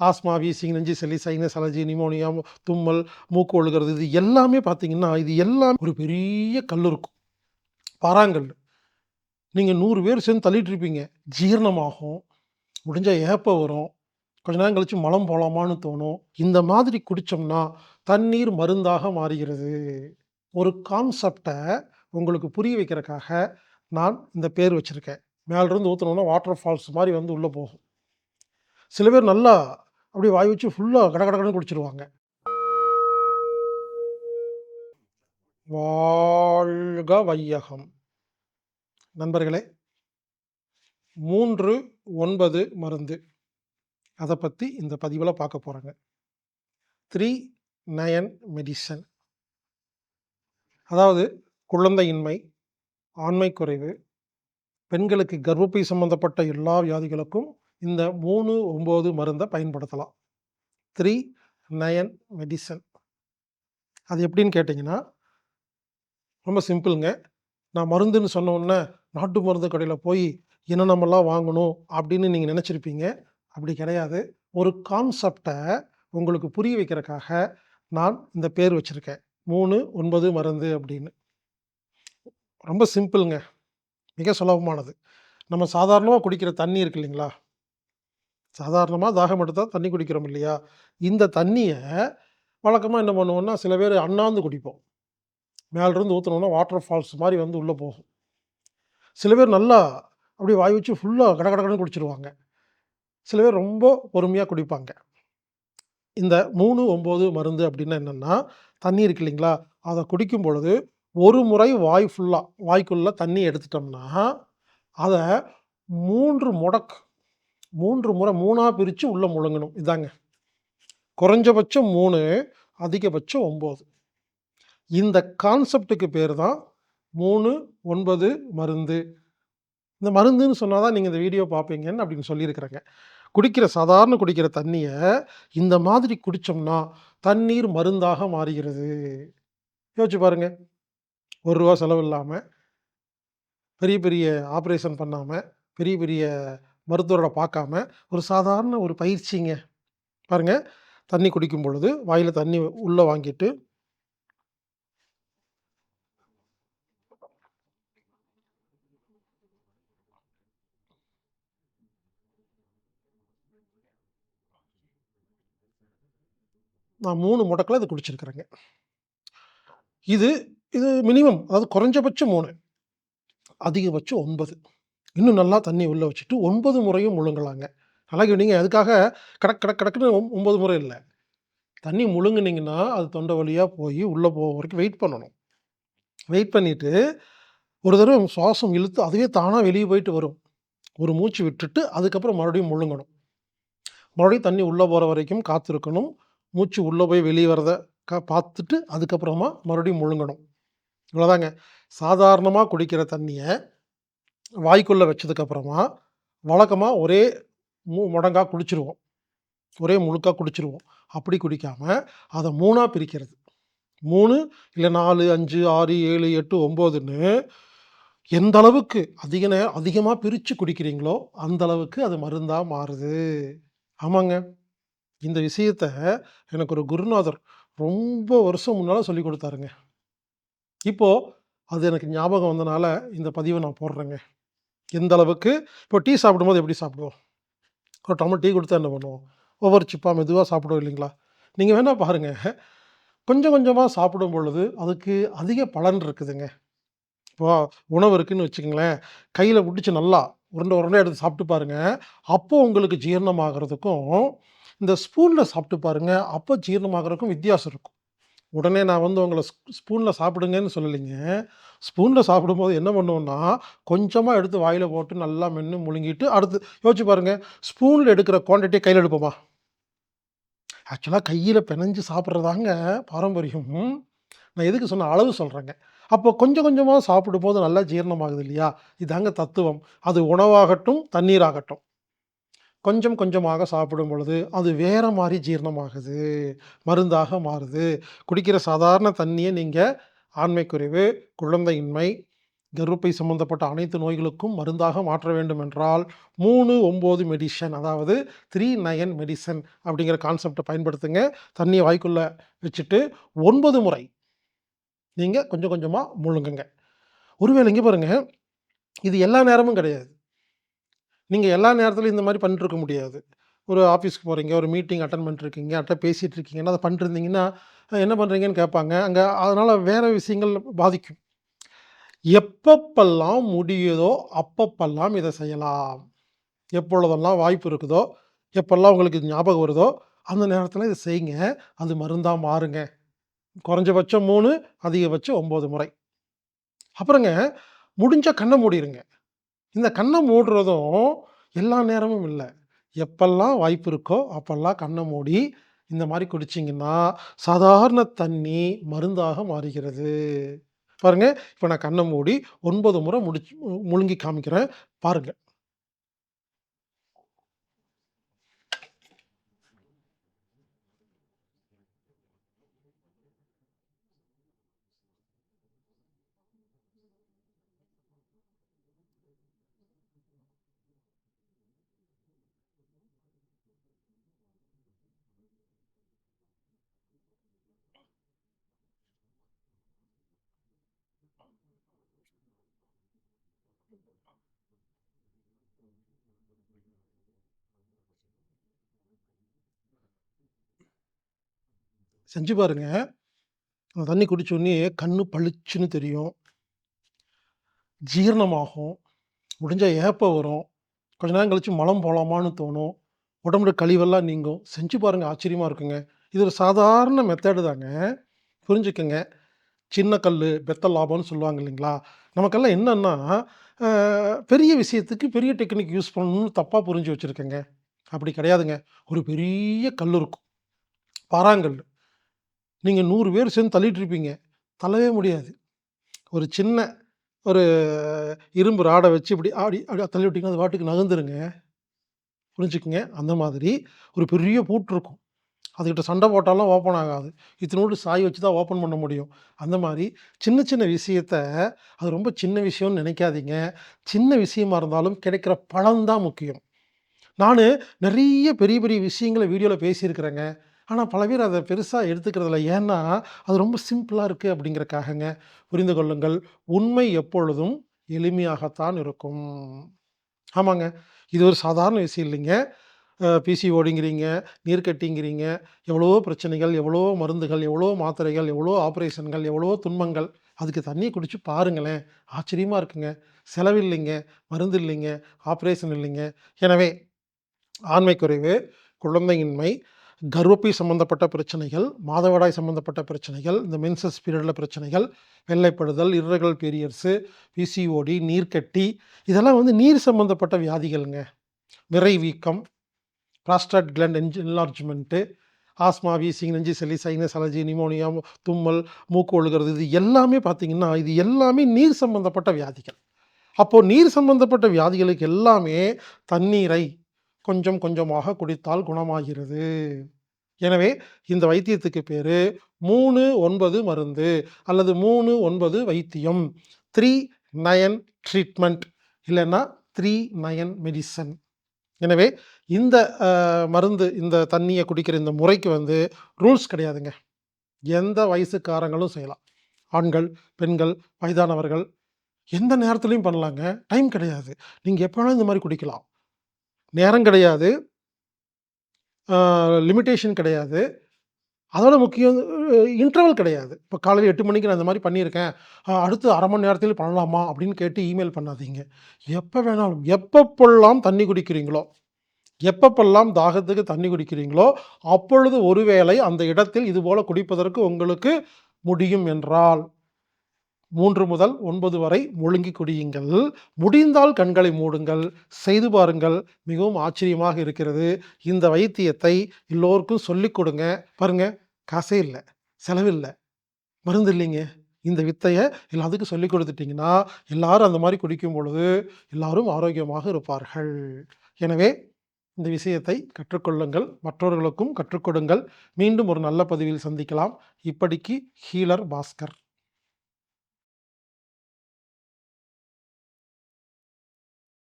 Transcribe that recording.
Asthma, wheezing, நெஞ்சு சளி, sinus, allergy, pneumonia, தும்மல், மூக்கு ஒழுகிறது இது எல்லாமே பார்த்தீங்கன்னா, இது எல்லாம் ஒரு பெரிய கல் இருக்கும். பாறாங்கல் நீங்கள் நூறு பேர் சேர்ந்து தள்ளிட்டு இருப்பீங்க. ஜீரணமாகும். முடிஞ்சால் ஏப்ப வரும். கொஞ்ச நேரம் கழிச்சு மலம் போகலாமான்னு தோணும். இந்த மாதிரி குடித்தோம்னா தண்ணீர் மருந்தாக மாறுகிறது. ஒரு கான்செப்டை உங்களுக்கு புரிய வைக்கிறக்காக, நான் இந்த பேர் வச்சுருக்கேன் மேலிருந்து ஊற்றணுன்னா வாட்டர் ஃபால்ஸ் மாதிரி வந்து உள்ளே போகும். சில பேர் நல்லா அப்படியே வாய் வச்சு ஃபுல்லாக கட கட குடிச்சிருவாங்க. வாழ்க வையகம். நண்பர்களே 3, 9 மருந்து. அதை பற்றி இந்த பதிவில் பார்க்க போகிறேங்க த்ரீ நயன் மெடிசன். அதாவது குழந்தையின்மை, ஆண்மை குறைவு, பெண்களுக்கு கர்ப்பப்பை சம்பந்தப்பட்ட எல்லா வியாதிகளுக்கும் இந்த மூணு ஒம்பது மருந்தை பயன்படுத்தலாம். 3, 9 மெடிசன். அது எப்படின்னு கேட்டிங்கன்னா ரொம்ப சிம்பிளுங்க நான் மருந்துன்னு சொன்ன உடனே, நாட்டு மருந்து கடையில் போய் என்னென்னமெல்லாம் வாங்கணும் அப்படின்னு நீங்கள் நினச்சிருப்பீங்க அப்படி கிடையாது. ஒரு கான்செப்டை உங்களுக்கு புரிய வைக்கிறக்காக, நான் இந்த பேர் வச்சுருக்கேன் மூணு ஒன்பது மருந்து அப்படின்னு. ரொம்ப சிம்பிளுங்க மிக சுலபமானது. நம்ம சாதாரணமாக குடிக்கிற தண்ணி இருக்கு இல்லைங்களா? சாதாரணமாக தாகம் எடுத்தால் தண்ணி குடிக்கிறோம் இல்லையா? இந்த தண்ணியை வழக்கமாக என்ன பண்ணுவோம்னா, சில பேர் அண்ணாந்து குடிப்போம். மேலேருந்து ஊத்துனோம்னா வாட்டர் ஃபால்ஸ் மாதிரி வந்து உள்ளே போகும். சில பேர் நல்லா அப்படியே வாய் வச்சு ஃபுல்லாக கடகடகடன்னு குடிச்சிருவாங்க. சில பேர் ரொம்ப பொறுமையாக குடிப்பாங்க. இந்த 3, 9 மருந்து அப்படின்னா என்னன்னா, தண்ணி இருக்கு இல்லைங்களா? அதை குடிக்கும் பொழுது, ஒரு முறை வாய் ஃபுல்லாக வாய்க்குள்ளே தண்ணி எடுத்துட்டோம்னா, அதை மூன்று முடக்கு மூன்று முறை மூணாக பிரித்து உள்ளே முழுங்கணும். இதாங்க. குறைஞ்சபட்சம் மூணு அதிகபட்சம் ஒம்பது இந்த கான்செப்ட்டுக்கு பேர் தான் 3, 9 மருந்து. இந்த மருந்துன்னு சொன்னால் தான் நீங்கள் இந்த வீடியோ பார்ப்பீங்கன்னு அப்படின்னு சொல்லியிருக்கிறேங்க. குடிக்கிற சாதாரண குடிக்கிற தண்ணியை இந்த மாதிரி குடித்தோம்னா தண்ணீர் மருந்தாக மாறுகிறது. யோசிச்சு பாருங்க. ரூ. 1 செலவில்லாம, பெரிய பெரிய ஆப்ரேஷன் பண்ணாமல் பெரிய பெரிய மருத்துவரோட பார்க்காம, ஒரு சாதாரண ஒரு பயிற்சிங்க. பாருங்க, தண்ணி குடிக்கும் பொழுது வாயில் தண்ணி உள்ளே வாங்கிட்டு நான் 3 முடக்குல இது குடிச்சிருக்கிறேங்க. இது இது மினிமம் அதாவது குறைஞ்சபட்சம் மூணு அதிகபட்சம் ஒன்பது இன்னும் நல்லா தண்ணி உள்ளே வச்சுட்டு ஒன்பது முறையும் முழுங்கலாங்க. அழகு நீங்கள் அதுக்காக கடக் கடக் கடக்குன்னு ஒன்பது முறை இல்லை தண்ணி முழுங்குனீங்கன்னா, அது தொண்டை வழியாக போய் உள்ளே போக வரைக்கும் வெயிட் பண்ணணும். வெயிட் பண்ணிவிட்டு ஒரு தடவை சுவாசம் இழுத்து அதுவே தானாக வெளியே போயிட்டு வரும். ஒரு மூச்சு விட்டுட்டு, அதுக்கப்புறம் மறுபடியும் முழுங்கணும். மறுபடியும் தண்ணி உள்ளே போகிற வரைக்கும் காத்திருக்கணும். மூச்சு உள்ளே போய் வெளியே வரத க பார்த்துட்டு, அதுக்கப்புறமா மறுபடியும் முழுங்கணும். இவ்வளோதாங்க. சாதாரணமாக குடிக்கிற தண்ணியை வாய்க்குள்ளே வச்சதுக்கப்புறமா, வழக்கமாக ஒரே மு முடங்கா குடிச்சிருவோம். ஒரே முழுக்காக குடிச்சிருவோம். அப்படி குடிக்காமல் அதை மூணாக பிரிக்கிறது. மூணு இல்லை நாலு அஞ்சு ஆறு ஏழு எட்டு ஒம்போதுன்னு எந்த அளவுக்கு அதிக நே அதிகமா குடிக்கிறீங்களோ, அந்த அளவுக்கு அது மருந்தாக மாறுது. ஆமாங்க. இந்த விஷயத்த எனக்கு ஒரு குருநாதர் ரொம்ப வருஷம் முன்னால் சொல்லிக் கொடுத்தாருங்க இப்போது அது எனக்கு ஞாபகம் வந்தனால, இந்த பதிவை நான் போடுறேங்க. எந்த அளவுக்கு இப்போ டீ சாப்பிடும்போது எப்படி சாப்பிடுவோம்? ஒரு டம்ளர் டீ கொடுத்தா என்ன பண்ணுவோம்? ஒவ்வொரு சிப்பாக மெதுவாக சாப்பிடுவோம் இல்லைங்களா? நீங்கள் வேணால் பாருங்கள் கொஞ்சம் கொஞ்சமாக சாப்பிடும் பொழுது, அதுக்கு அதிக பலன் இருக்குதுங்க. இப்போ உணவு இருக்குதுன்னு வச்சுக்கங்களேன், கையில் பிடிச்சி நல்லா உருண்டை உருண்டை எடுத்து சாப்பிட்டு பாருங்கள் அப்போது உங்களுக்கு ஜீரணமாகிறதுக்கும் இந்த ஸ்பூனில் சாப்பிட்டு பாருங்கள் அப்போ ஜீரணமாகிறதுக்கும் வித்தியாசம் இருக்கும். உடனே நான் வந்து உங்களை ஸ்பூனில் சாப்பிடுங்கன்னு சொல்லலைங்க. ஸ்பூனில் சாப்பிடும்போது என்ன பண்ணுவோன்னா கொஞ்சமாக எடுத்து வாயில் போட்டு நல்லா மென்று முழுங்கிட்டு, அடுத்து யோசிச்சு பாருங்கள் ஸ்பூனில் எடுக்கிற குவான்டிட்டிய கையில் எடுப்போமா? ஆக்சுவலாக கையில் பிணைஞ்சு சாப்பிட்றதாங்க பாரம்பரியம். நான் எதுக்கு சொன்ன அளவு சொல்கிறேங்க அப்போ கொஞ்சம் கொஞ்சமாக சாப்பிடும்போது நல்லா ஜீரணமாகுது இல்லையா? இதாங்க தத்துவம். அது உணவாகட்டும், தண்ணீராகட்டும். கொஞ்சம் கொஞ்சமாக சாப்பிடும் பொழுது, அது வேறு மாதிரி ஜீரணமாகுது. மருந்தாக மாறுது. குடிக்கிற சாதாரண தண்ணியை நீங்கள் ஆண்மைக்குறைவு குழந்தையின்மை, கருப்பை சம்பந்தப்பட்ட அனைத்து நோய்களுக்கும் மருந்தாக மாற்ற வேண்டும் என்றால் மூணு ஒம்பது மெடிசன் அதாவது த்ரீ நயன் மெடிசன் அப்படிங்கிற கான்செப்டை பயன்படுத்துங்க தண்ணியை வாய்க்குள்ளே வச்சுட்டு ஒன்பது முறை நீங்கள் கொஞ்சம் கொஞ்சமாக முழுங்குங்க ஒருவேளை இங்கே பாருங்கள் இது எல்லா நேரமும் கிடையாது நீங்கள் எல்லா நேரத்துலையும் இந்த மாதிரி பண்ணிட்டு இருக்க முடியாது. ஒரு ஆஃபீஸ்க்கு போகிறீங்க ஒரு மீட்டிங் அட்டன் பண்ணிருக்கீங்க அட்ட பேசிகிட்டு இருக்கீங்கன்னா அதை பண்ணிருந்தீங்கன்னா என்ன பண்ணுறீங்கன்னு கேட்பாங்க அங்கே அதனால் வேறு விஷயங்கள் பாதிக்கும். எப்பப்பெல்லாம் முடியுதோ அப்பப்பெல்லாம் இதை செய்யலாம். எப்பொழுதெல்லாம் வாய்ப்பு இருக்குதோ எப்பெல்லாம் உங்களுக்கு ஞாபகம் வருதோ அந்த நேரத்தில் இதை செய்யுங்க அது மருந்தாக மாறுங்க. குறைஞ்சபட்சம் மூணு அதிகபட்சம் ஒம்பது முறை. அப்புறங்க முடிஞ்ச கண்ணை மூடிடுங்க இந்த கண்ணை மூடுறதும் எல்லா நேரமும் இல்லை. எப்பெல்லாம் வாய்ப்பு இருக்கோ அப்பெல்லாம் கண்ணை மூடி இந்த மாதிரி குடிச்சிங்கன்னா சாதாரண தண்ணி மருந்தாக மாறுகிறது. பாருங்கள் இப்போ நான் கண்ணை மூடி ஒன்பது முறை முடிச்சு முழுங்கி காமிக்கிறேன். பாருங்கள் செஞ்சு பாருங்க. அந்த தண்ணி குடித்தோடனே உடனே கண்ணு பளிச்சுன்னு தெரியும். ஜீரணமாகும். முடிஞ்சால் ஏப்பம் வரும். கொஞ்ச நேரம் கழித்து மலம் போகலாமான்னு தோணும். உடம்புல கழிவெல்லாம் நீங்கும். செஞ்சு பாருங்க. ஆச்சரியமாக இருக்குங்க. இது ஒரு சாதாரண மெத்தேடு தாங்க. புரிஞ்சுக்கங்க. சின்ன கல் பெத்த லாபம்னு சொல்லுவாங்க இல்லைங்களா? நமக்கெல்லாம் என்னன்னா பெரிய விஷயத்துக்கு பெரிய டெக்னிக் யூஸ் பண்ணணும்னு தப்பாக புரிஞ்சு வச்சுருக்கேங்க. அப்படி கிடையாதுங்க. ஒரு பெரிய கல் இருக்கும். பாறாங்கல். நீங்கள் நூறு பேர் சேர்ந்து தள்ளிட்டு இருப்பீங்க. தள்ளவே முடியாது. ஒரு சின்ன ஒரு இரும்பு ராடை வச்சு இப்படி ஆடி அப்படி தள்ளி விட்டிங்கன்னா அது வாட்டுக்கு நகர்ந்துருங்க. புரிஞ்சுக்குங்க? அந்த மாதிரி ஒரு பெரிய பூட்டு இருக்கும். அதுக்கிட்ட சண்டை போட்டாலும் ஓப்பன் ஆகாது. இத்தினோடு சாய் வச்சு தான் ஓப்பன் பண்ண முடியும். அந்த மாதிரி சின்ன சின்ன விஷயத்த அது ரொம்ப சின்ன விஷயம்னு நினைக்காதீங்க. சின்ன விஷயமா இருந்தாலும் கிடைக்கிற பலன் தான் முக்கியம். நான் நிறைய பெரிய பெரிய விஷயங்களை வீடியோவில் பேசியிருக்கிறேங்க. ஆனால் பல பேர் அதை பெருசாக எடுத்துக்கிறதில்ல ஏன்னா அது ரொம்ப சிம்பிளாக இருக்குது அப்படிங்கிறக்காகங்க. புரிந்து கொள்ளுங்கள். உண்மை எப்பொழுதும் எளிமையாகத்தான் இருக்கும். ஆமாங்க. இது ஒரு சாதாரண விஷயம் இல்லைங்க. பிசிஓடிங்கிறீங்க நீர்க்கட்டிங்கிறீங்க எவ்வளவோ பிரச்சனைகள் எவ்வளோ மருந்துகள் எவ்வளோ மாத்திரைகள் எவ்வளோ ஆப்ரேஷன்கள் எவ்வளவோ துன்பங்கள் அதுக்கு தண்ணியை குடித்து பாருங்களேன். ஆச்சரியமாக இருக்குங்க. செலவில்லைங்க மருந்து இல்லைங்க ஆப்ரேஷன் இல்லைங்க. எனவே ஆண்மை குறைவு குழந்தையின்மை கர்ப்பப்பை சம்பந்தப்பட்ட பிரச்சனைகள் மாதவிடாய் சம்பந்தப்பட்ட பிரச்சனைகள் இந்த மென்சஸ் பீரியடில் பிரச்சனைகள் வெள்ளைப்படுதல் irregular பீரியட்ஸு பிசிஓடி நீர்க்கட்டி இதெல்லாம் வந்து நீர் சம்பந்தப்பட்ட வியாதிகள்ங்க. விரை வீக்கம் ப்ராஸ்டாட் கிளாண்ட் என்ஜி என்லார்ஜ்மெண்ட்டு ஆஸ்மா வீசிங் நெஞ்சு சளி சைனஸ் அலர்ஜி நிமோனியா தும்மல் மூக்கு ஒழுகிறது இது எல்லாமே பார்த்தீங்கன்னா இது எல்லாமே நீர் சம்பந்தப்பட்ட வியாதிகள். அப்போது நீர் சம்பந்தப்பட்ட வியாதிகளுக்கு எல்லாமே தண்ணீரை கொஞ்சம் கொஞ்சமாக குடித்தால் குணமாகிறது. எனவே இந்த வைத்தியத்துக்கு பேர் மூணு ஒன்பது மருந்து அல்லது மூணு ஒன்பது வைத்தியம். த்ரீ நயன் ட்ரீட்மெண்ட் இல்லைன்னா த்ரீ நயன் மெடிசன். எனவே இந்த மருந்து இந்த தண்ணியை குடிக்கிற இந்த முறைக்கு வந்து ரூல்ஸ் கிடையாதுங்க. எந்த வயசுக்காரங்களும் செய்யலாம். ஆண்கள் பெண்கள் வயதானவர்கள் எந்த நேரத்துலையும் பண்ணலாங்க. டைம் கிடையாது. நீங்கள் எப்போ வேணாலும் இந்த மாதிரி குடிக்கலாம். நேரம் கிடையாது. லிமிட்டேஷன் கிடையாது. அதோட முக்கியம் இன்டர்வல் கிடையாது. இப்போ காலையில் எட்டு மணிக்கு நான் இந்த மாதிரி பண்ணியிருக்கேன். அடுத்து அரை மணி நேரத்தில் பண்ணலாமா? அப்படின்னு கேட்டு இமெயில் பண்ணாதீங்க. எப்போ வேணாலும் எப்பப்பெல்லாம் தண்ணி குடிக்கிறீங்களோ எப்பப்பெல்லாம் தாகத்துக்கு தண்ணி குடிக்கிறீங்களோ அப்பொழுது ஒருவேளை அந்த இடத்தில் இதுபோல குடிப்பதற்கு உங்களுக்கு முடியும் என்றால் மூன்று முதல் ஒன்பது வரை முழுங்கி குடியுங்கள். முடிந்தால் கண்களை மூடுங்கள். செய்து பாருங்கள். மிகவும் ஆச்சரியமாக இருக்கிறது. இந்த வைத்தியத்தை எல்லோருக்கும் சொல்லிக் கொடுங்க. பாருங்க காசே இல்லை. செலவில்லை மருந்து இல்லைங்க. இந்த வித்தையை எல்லாத்துக்கும் சொல்லி கொடுத்துட்டிங்கன்னா எல்லாரும் அந்த மாதிரி குடிக்கும் பொழுது எல்லாரும் ஆரோக்கியமாக இருப்பார்கள். எனவே இந்த விஷயத்தை கற்றுக்கொள்ளுங்கள். மற்றவர்களுக்கும் கற்றுக்கொடுங்கள் மீண்டும் ஒரு நல்ல பதிவில் சந்திக்கலாம். இப்படிக்கு ஹீலர் பாஸ்கர்.